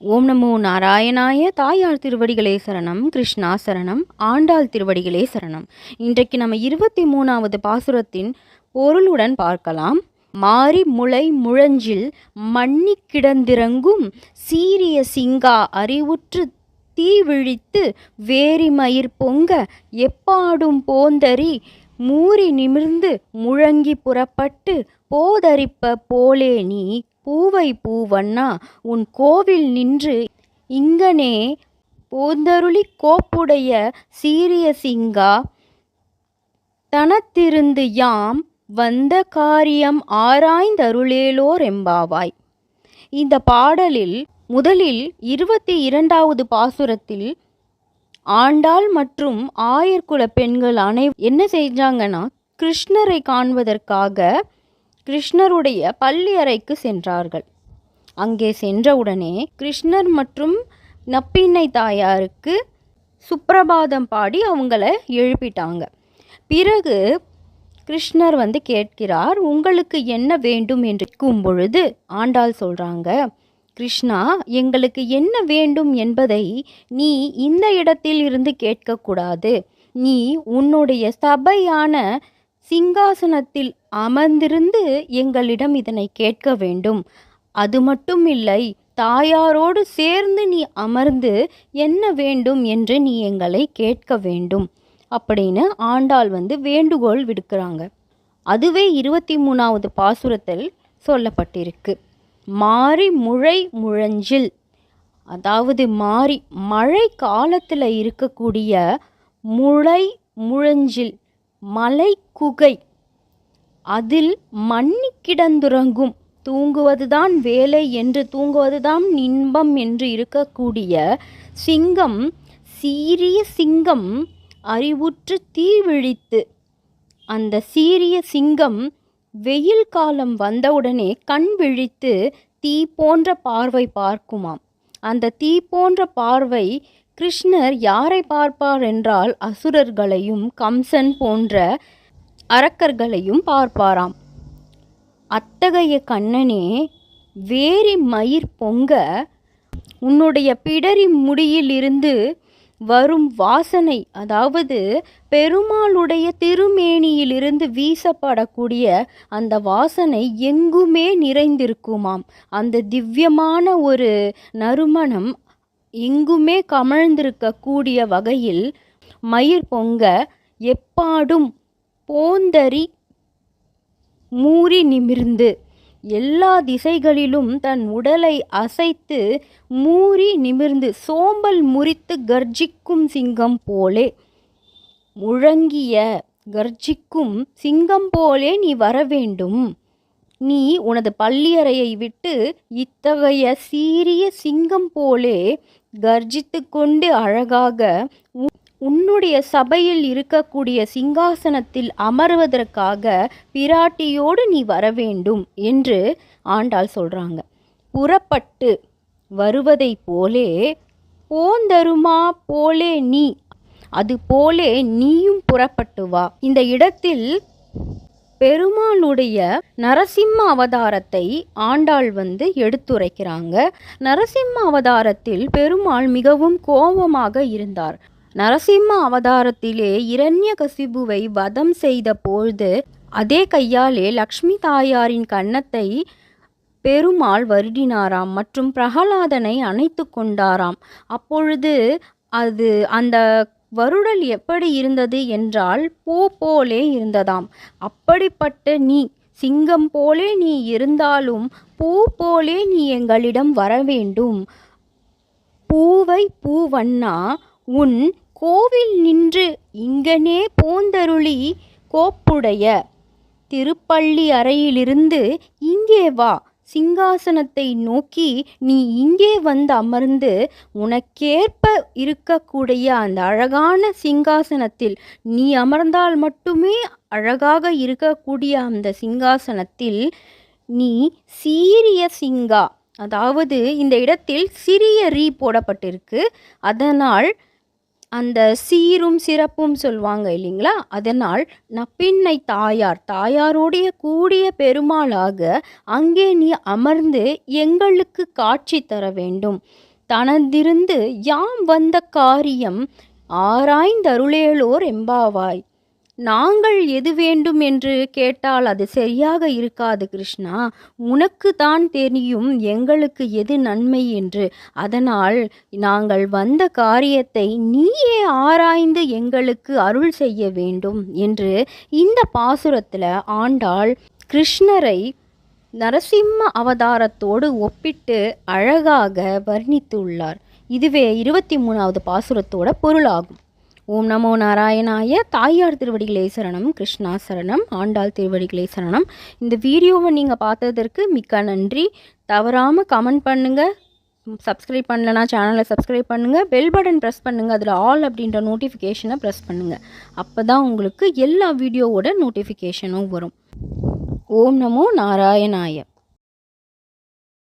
ஓம் நமோ நாராயணாய தாயார் திருவடிகளே சரணம் கிருஷ்ணா சரணம் ஆண்டாள் திருவடிகளே சரணம். இன்றைக்கு நம்ம இருபத்தி மூணாவது பாசுரத்தின் பொருளுடன் பார்க்கலாம். மாறி முளை முழஞ்சில் மண்ணி கிடந்திறங்கும் சீரிய சிங்கா அறிவுற்று தீவிழித்து வேரிமயிர் பொங்க எப்பாடும் போந்தரி மூறி நிமிர்ந்து முழங்கி புறப்பட்டு போதரிப்ப போலே நீ பூவை பூவண்ணா உன் கோவில் நின்று இங்கனே போந்தருளி கோப்புடைய சீரிய சிங்கா தனத்திருந்து யாம் வந்த காரியம் ஆராய்ந்தருளேலோரெம்பாவாய் இந்த பாடலில் முதலில் இருபத்தி இரண்டாவது பாசுரத்தில் ஆண்டாள் மற்றும் ஆயர்குல பெண்கள் அனை என்ன செஞ்சாங்கன்னா கிருஷ்ணரை காண்பதற்காக கிருஷ்ணருடைய பள்ளி அறைக்கு சென்றார்கள். அங்கே சென்றவுடனே கிருஷ்ணர் மற்றும் நப்பிண்ணை தாயாருக்கு சுப்பிரபாதம் பாடி அவங்கள எழுப்பிட்டாங்க. பிறகு கிருஷ்ணர் வந்து கேட்கிறார் உங்களுக்கு என்ன வேண்டும்? என்று கேட்கும் பொழுது ஆண்டாள் சொல்கிறாங்க கிருஷ்ணா எங்களுக்கு என்ன வேண்டும் என்பதை நீ இந்த இடத்தில் இருந்து கேட்கக்கூடாது. நீ உன்னுடைய சபையான சிங்காசனத்தில் அமர்ந்திருந்து எங்களிடம் இதனை கேட்க வேண்டும். அது மட்டும் இல்லை தாயாரோடு சேர்ந்து நீ அமர்ந்து என்ன வேண்டும் என்று நீ எங்களை கேட்க வேண்டும். அப்படின்னு ஆண்டாள் வந்து வேண்டுகோள் விடுக்கிறாங்க. அதுவே இருபத்தி மூணாவது பாசுரத்தில் சொல்லப்பட்டிருக்கு. மாறி முழை முழஞ்சில் அதாவது மாறி மழை காலத்தில் இருக்கக்கூடிய முளை முழஞ்சில் மலை குகை அதில் மண்ணி கிடந்துறங்கும். தூங்குவதுதான் வேலை என்று தூங்குவதுதான் இன்பம் என்று இருக்கக்கூடிய சிங்கம் சீரிய சிங்கம் அறிவுற்று தீ விழித்து அந்த சீரிய சிங்கம் வெயில் காலம் வந்தவுடனே கண் விழித்து தீ போன்ற பார்வை பார்க்குமாம். அந்த தீ போன்ற பார்வை கிருஷ்ணர் யாரை பார்ப்பார் என்றால் அசுரர்களையும் கம்சன் போன்ற அரக்கர்களையும் பார்ப்பாராம். அத்தகைய கண்ணனே வேரி மயிர் பொங்க உன்னுடைய பிடரி முடியிலிருந்து வரும் வாசனை அதாவது பெருமாளுடைய திருமேனியிலிருந்து வீசப்படக்கூடிய அந்த வாசனை எங்குமே நிறைந்திருக்குமாம். அந்த திவ்யமான ஒரு நறுமணம் எங்குமே கமழ்ந்திருக்கக்கூடிய வகையில் மயிர் பொங்க எப்பாடும் போந்தரி மூறி நிமிர்ந்து எல்லா திசைகளிலும் தன் உடலை அசைத்து மூறி நிமிர்ந்து சோம்பல் முறித்து கர்ஜிக்கும் சிங்கம் போலே. முழங்கிய கர்ஜிக்கும் சிங்கம் போலே நீ வரவேண்டும். நீ உனது பள்ளியறையை விட்டு இத்தகைய சீரிய சிங்கம் போலே கர்ஜித்து கொண்டு அழகாக உன்னுடைய சபையில் இருக்கக்கூடிய சிங்காசனத்தில் அமர்வதற்காக பிராட்டியோடு நீ வர வேண்டும் என்று ஆண்டாள் சொல்றாங்க. புறப்பட்டு வருவதை போலே போந்தருமா போலே நீ அது போலே நீயும் புறப்பட்டு வா. இந்த இடத்தில் பெருமாளுடைய நரசிம்ம அவதாரத்தை ஆண்டாள் வந்து எடுத்துரைக்கிறாங்க. நரசிம்ம அவதாரத்தில் பெருமாள் மிகவும் கோபமாக இருந்தார். நரசிம்ம அவதாரத்திலே இரண்ய கசிபுவை வதம் செய்த பொழுது அதே கையாலே லக்ஷ்மி தாயாரின் கன்னத்தை பெருமாள் வருடினாராம் மற்றும் பிரகலாதனை அணைத்து கொண்டாராம். அப்பொழுது அது அந்த வருடல் எப்படி இருந்தது என்றால் பூ போலே இருந்ததாம். அப்படிப்பட்ட நீ சிங்கம் போலே நீ இருந்தாலும் பூ போலே நீ எங்களிடம் வர வேண்டும். பூவை பூவண்ணா உன் கோவில் நின்று இங்கனே போந்தருளி கோப்புடைய திருப்பள்ளி அறையிலிருந்து இங்கே வா. சிங்காசனத்தை நோக்கி நீ இங்கே வந்து அமர்ந்து உனக்கேற்ப இருக்கக்கூடிய அந்த அழகான சிங்காசனத்தில் நீ அமர்ந்தால் மட்டுமே அழகாக இருக்கக்கூடிய அந்த சிங்காசனத்தில் நீ சீரிய சிங்கா. அதாவது இந்த இடத்தில் சிறிய ரீ போடப்பட்டிருக்கு. அதனால் அந்த சீரும் சிறப்பும் சொல்லுவாங்க இல்லைங்களா? அதனால் நப்பின்னை தாயார் தாயாரோடைய கூடிய பெருமாளாக அங்கே நீ அமர்ந்து எங்களுக்கு காட்சி தர வேண்டும். தனதிருந்து யாம் வந்த காரியம் ஆராய்ந்தருளேலோர் எம்பாவாய். நாங்கள் எது வேண்டும் என்று கேட்டால் அது சரியாக இருக்காது கிருஷ்ணா. உனக்கு தான் தெரியும் எங்களுக்கு எது நன்மை என்று. அதனால் நாங்கள் வந்த காரியத்தை நீயே ஆராய்ந்து எங்களுக்கு அருள் செய்ய வேண்டும் என்று இந்த பாசுரத்தில் ஆண்டாள் கிருஷ்ணரை நரசிம்ம அவதாரத்தோடு ஒப்பிட்டு அழகாக வர்ணித்துள்ளார். இதுவே இருபத்தி மூணாவது பாசுரத்தோட பொருளாகும். ஓம் நமோ நாராயணாய தாயார் திருவடிகளே சரணம் கிருஷ்ணா சரணம் ஆண்டாள் திருவடிகளே சரணம். இந்த வீடியோவை நீங்கள் பார்த்ததற்கு மிக்க நன்றி. தவறாமல் கமெண்ட் பண்ணுங்கள் சப்ஸ்கிரைப் பண்ணலனா சேனலை சப்ஸ்கிரைப் பண்ணுங்கள் பெல் பட்டன் ப்ரெஸ் பண்ணுங்கள் அதில் ஆல் அப்படின்ற நோட்டிஃபிகேஷனை ப்ரெஸ் பண்ணுங்கள் அப்போ தான் உங்களுக்கு எல்லா வீடியோவோட நோட்டிஃபிகேஷனும் வரும். ஓம் நமோ நாராயணாய.